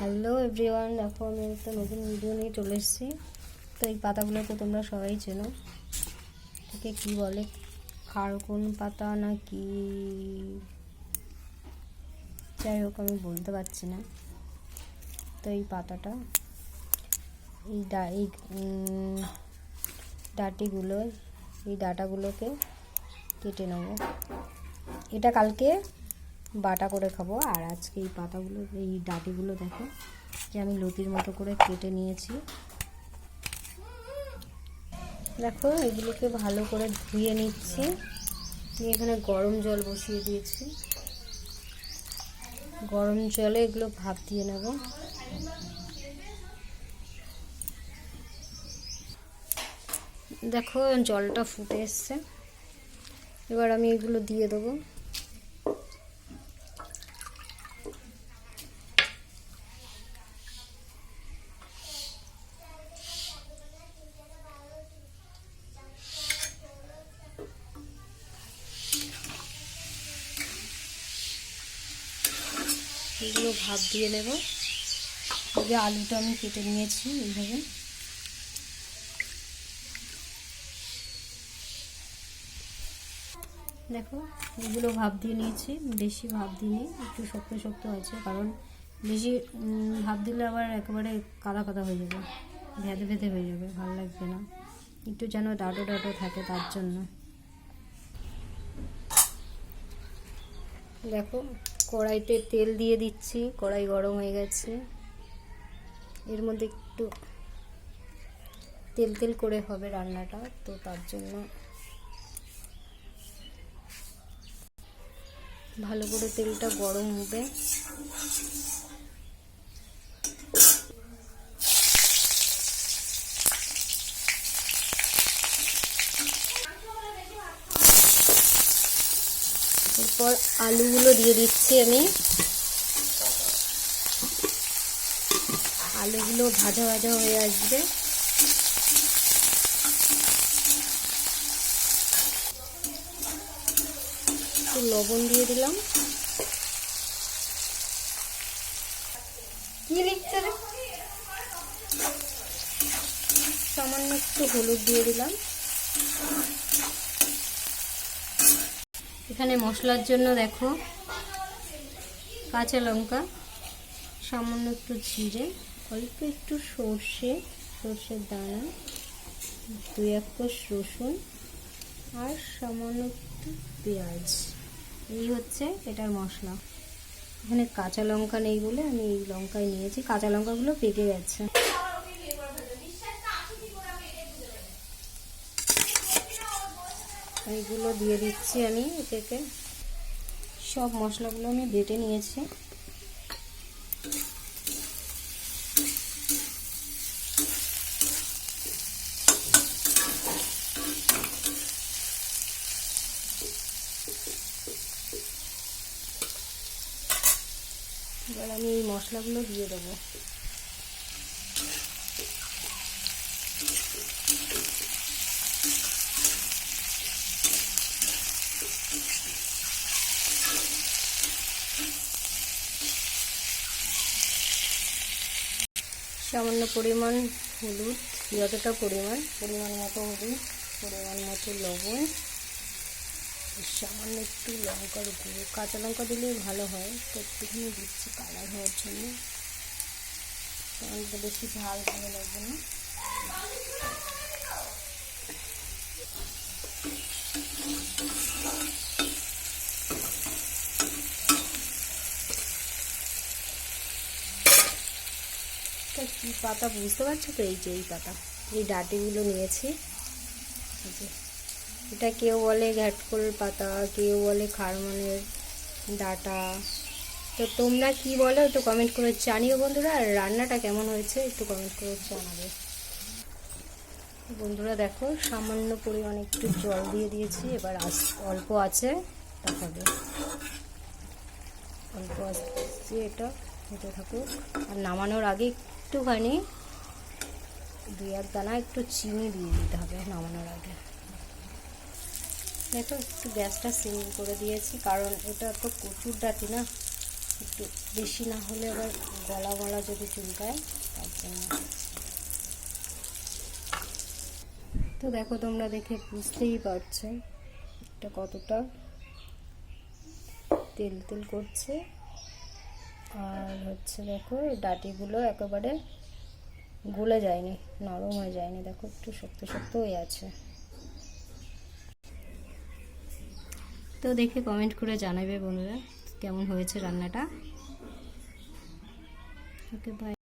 Hello everyone দেখো আমি একটা নতুন ভিডিও নিয়ে চলে এসেছি। তো এই পাতাগুলো তো তোমরা সবাই চেনো। এটাকে কি বলে? খারকুন পাতা না কি যাই হোক, আমি বলতে পারছি না। তো এই পাতাটা, এই ডা, এই ডাটিগুলো, এই ডাটাগুলোকে কেটে নেব। এটা কালকে বাটা করে খাব। আর আজকে এই পাতাগুলো, এই ডাটিগুলো দেখো, যে আমি লতির মতো করে কেটে নিয়েছি। দেখো, এগুলোকে ভালো করে ধুয়ে নিচ্ছি। নিয়ে এখানে গরম জল বসিয়ে দিয়েছি। গরম জলে এগুলো ভাপ দিয়ে নেব। দেখো, জলটা ফুটে এসছে। এবার আমি এগুলো দিয়ে দেবো। এগুলো ভাপ দিয়ে নেব। এই আলুটা আমি কেটে নিয়েছি এইভাবে। দেখো, এগুলো ভাপ দিয়ে নিয়েছি, বেশি ভাপ দিইনি, একটু শক্ত শক্ত আছে, কারণ বেশি ভাপ দিলে আবার একেবারে কাদা কাদা হয়ে যাবে, ভেদে ভেদে হয়ে যাবে, ভালো লাগবে না। একটু যেন ডাটো ডাটো থাকে তার জন্য। দেখো কড়াইতে তেল দিয়ে দিচ্ছি, কড়াই গরম হয়ে গেছে। এর মধ্যে একটু তেল তেল করে হবে রান্নাটা, তো তার জন্য ভালো করে তেলটা গরম হবে। এরপর আলুগুলো দিয়ে দিচ্ছি আমি। আলুগুলো ভাজা ভাজা হয়ে আসবে। লবণ দিয়ে দিলাম। সামান্য একটু হলুদ দিয়ে দিলাম। এখানে মশলার জন্য দেখো কাঁচা লঙ্কা, সামান্য একটু জিরে, অল্প একটু সর্ষে, সর্ষের দানা, দুই এক কোষ রসুন আর সামান্য একটু পেঁয়াজ। এই হচ্ছে এটার মশলা। এখানে কাঁচা লঙ্কা নেই বলে আমি এই লঙ্কাই নিয়েছি। কাঁচা লঙ্কাগুলো পেকে গেছে। এইগুলো দিয়ে দিচ্ছি আমি এটাকে। সব মশলাগুলো আমি বেটে নিয়েছি। এবার আমি এই মশলাগুলো দিয়ে দেবো। সামান্য পরিমাণ হলুদ, যতটা পরিমাণ পরিমাণ মতো হলুদ, পরিমাণ মতো লবণ সামান্য একটু লঙ্কার গুঁড়ো। কাঁচা লঙ্কা দিলেই ভালো হয় তো একটুখানি দিচ্ছি কালার হওয়ার জন্য। তো বেশি ঝাল ভালো লাগবে না। কী পাতা, বুঝতে পারছ তো? এই যে এই পাতা। এই ডাটিগুলো নিয়েছি। এটা কেউ বলে ঘ্যাটকোল পাতা, কেউ বলে খারমনের ডাটা। তো তোমরা কি বলো একটু কমেন্ট করে জানিও বন্ধুরা। আর রান্নাটা কেমন হয়েছে একটু কমেন্ট করে জানাবে। বন্ধুরা দেখো, সামান্য পরিমাণে একটু জল দিয়ে দিয়েছি। এবার অল্প আছে, দেখাবে। অল্প আসছে এটা হতে থাকুক। আর নামানোর আগে একটুখানি দুই এক দানা একটু চিনি দিয়ে দিতে হবে নামানোর আগে। দেখো, একটু গ্যাসটা সিম করে দিয়েছি, কারণ এটা তো কচুর ডাটি না। একটু বেশি না হলে আবার গলা গলা যদি চুলকায়, তার জন্য। তো দেখো, তোমরা দেখে বুঝতেই পারছ এটা কতটা তেল তেল করছে। আর হচ্ছে দেখো ডাটিগুলো একেবারে গলে যায়নি, নরম হয়ে যায়নি। দেখো, একটু শক্ত শক্ত হয়ে আছে। তো দেখে কমেন্ট করে জানাবে বন্ধুরা, কেমন হয়েছে রান্নাটা? Okay bye